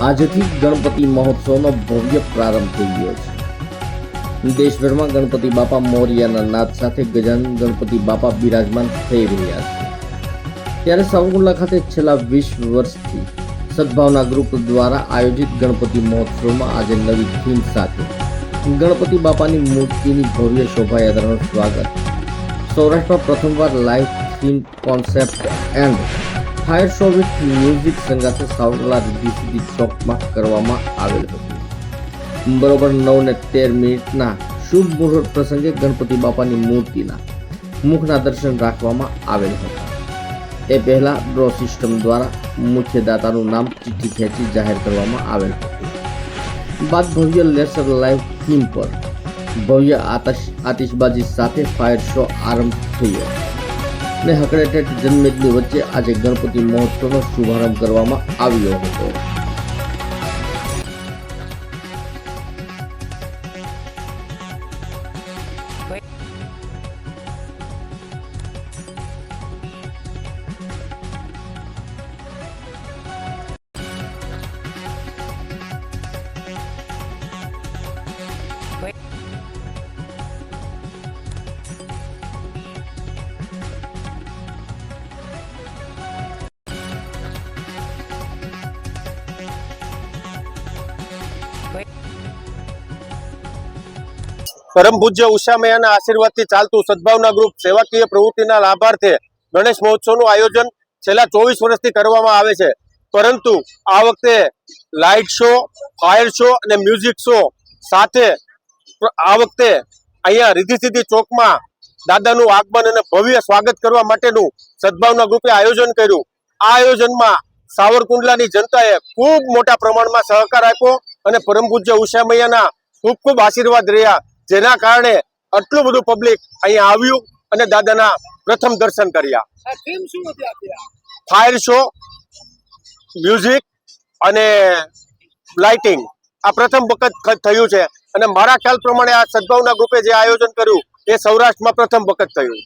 આજથી ગણપતિ મહોત્સવનો ભવ્ય પ્રારંભ થઈ ગયો છે. દેશભરમાં ગણપતિ બાપા મોર્યાના નાદ સાથે ગજાન ગણપતિ બાપા બિરાજમાન થઈ રહ્યા છે. ત્યારે સાવરકુંડલા ખાતે છેલ્લા વીસ વર્ષથી સદભાવના ગ્રુપ દ્વારા આયોજિત ગણપતિ મહોત્સવમાં આજે નવી થીમ સાથે ગણપતિ બાપાની મૂર્તિની ભવ્ય શોભાયાત્રાનું સ્વાગત. સૌરાષ્ટ્રમાં પ્રથમવાર life theme concept and fire show with music સંગાથે સાવરલા સીધી ચોકમાં કરવામાં આવેલ હતું. બરોબર નવ ને તેર મિનિટના શુભ મુહૂર્ત પ્રસંગે ગણપતિ બાપાની મૂર્તિના મુખના દર્શન રાખવામાં આવેલ હતા. એ પહેલા ડ્રો સિસ્ટમ દ્વારા મુખ્ય દાતાનું નામ ચિઠ્ઠી ખેંચી જાહેર કરવામાં આવેલ હતું. બાદ ભવ્ય લેસર લાઈવ થીમ પર ભવ્ય આતશ આતિશબાજી સાથે ફાયર શો આરંભ થયો. ને હકડેટેટ જનમેદની વચ્ચે આજે ગણપતિ મહોત્સવનો શુભારંભ કરવામાં આવ્યો હતો. પરમ પૂજ્ય ઉષામયાના આશીર્વાદથી ચાલતું સદભાવના ગ્રુપ સેવાકીય પ્રવૃત્તિના લાભાર્થે ગણેશ મહોત્સવનું આયોજન છેલ્લા ચોવીસ વર્ષથી કરવામાં આવે છે. પરંતુ આ વખતે લાઇટ શો, ફાયર શો અને મ્યુઝિક શો સાથે આ વખતે અહીંયા રીધી સીધી ચોકમાં દાદાનું આગમન અને ભવ્ય સ્વાગત કરવા માટેનું સદભાવના ગ્રુપે આયોજન કર્યું. આ આયોજનમાં સાવરકુંડલાની જનતાએ ખૂબ મોટા પ્રમાણમાં સહકાર આપ્યો અને પરમ પૂજ્ય ઉષામૈયાના ખૂબ ખૂબ આશીર્વાદ રહ્યા. જેના કારણે આટલું બધું પબ્લિક અહીંયા આવ્યું અને દાદાના પ્રથમ દર્શન કર્યા? ફાયર શો મ્યુઝિક અને લાઇટિંગ આ પ્રથમ વખત થયું છે. અને મારા ખ્યાલ પ્રમાણે આ સદભાવના ગ્રુપે જે આયોજન કર્યું એ સૌરાષ્ટ્રમાં પ્રથમ વખત થયું.